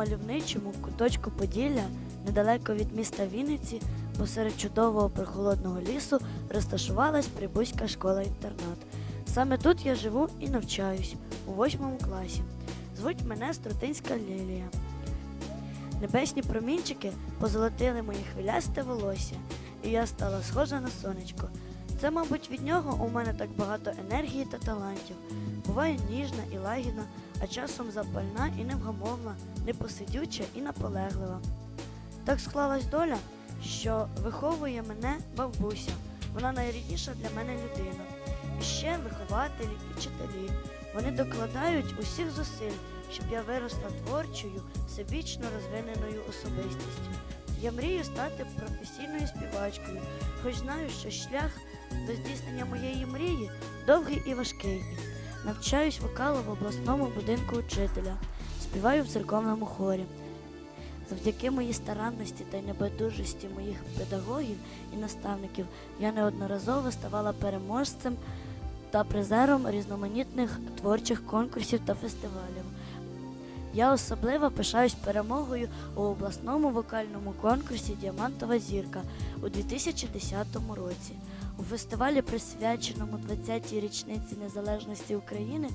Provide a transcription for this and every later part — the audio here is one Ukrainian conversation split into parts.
мальовничому куточку Поділля, недалеко від міста Вінниці, посеред чудового прохолодного лісу, розташувалась прибузька школа-інтернат. Саме тут я живу і навчаюсь у восьмому класі. Звуть мене Струтинська Лілія. Небесні промінчики позолотили моє хвилясте волосся, і я стала схожа на сонечко. Це, мабуть, від нього у мене так багато енергії та талантів. Буваю ніжна і лагідна, а часом запальна і невгамовна, непосидюча і наполеглива. Так склалась доля, що виховує мене бабуся. Вона найрідніша для мене людина. І ще вихователі і вчителі. Вони докладають усіх зусиль, щоб я виросла творчою, всебічно розвиненою особистістю. Я мрію стати професійною співачкою, хоч знаю, що шлях до здійснення моєї мрії довгий і важкий. Навчаюсь вокалу в обласному будинку учителя, співаю в церковному хорі. Завдяки моїй старанності та небайдужості моїх педагогів і наставників я неодноразово ставала переможцем та призером різноманітних творчих конкурсів та фестивалів. Я особливо пишаюсь перемогою у обласному вокальному конкурсі Діамантова зірка у 2010 році. У фестивалі, присвяченому 20-й річниці незалежності України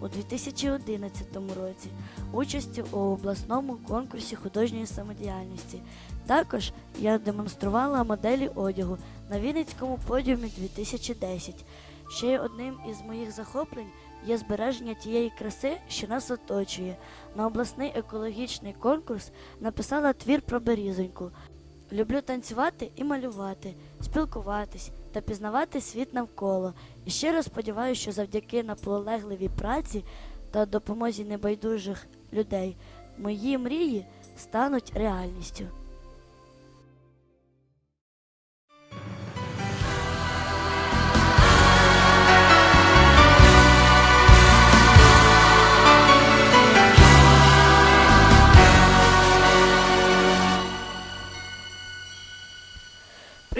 у 2011 році, участі у обласному конкурсі художньої самодіяльності. Також я демонструвала моделі одягу на Вінницькому подіумі 2010. Ще одним із моїх захоплень є збереження тієї краси, що нас оточує. На обласний екологічний конкурс написала твір про берізоньку. Люблю танцювати і малювати, спілкуватись та пізнавати світ навколо. І щиро сподіваюся, що завдяки наполегливій праці та допомозі небайдужих людей мої мрії стануть реальністю.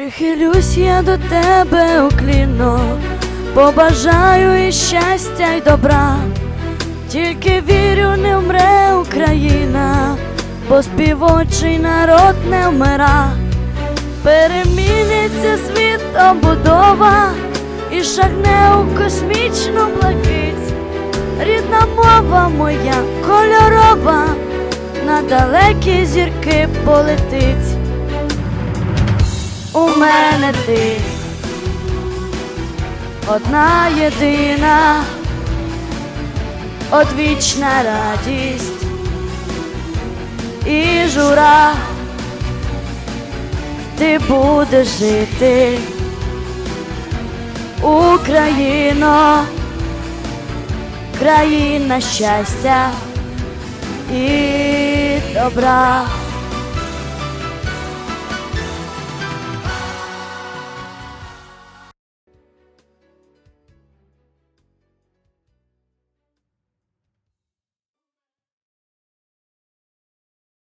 Прихилюсь я до тебе уклінно, побажаю і щастя й добра, тільки вірю, не вмре Україна, бо співочий народ не вмира, переміниться світом будова і шагне у космічну блакить, рідна мова моя кольорова, на далекі зірки полетить у мене ти одна єдина, одвічна радість і жура, ти будеш жити, Україно, країна щастя і добра.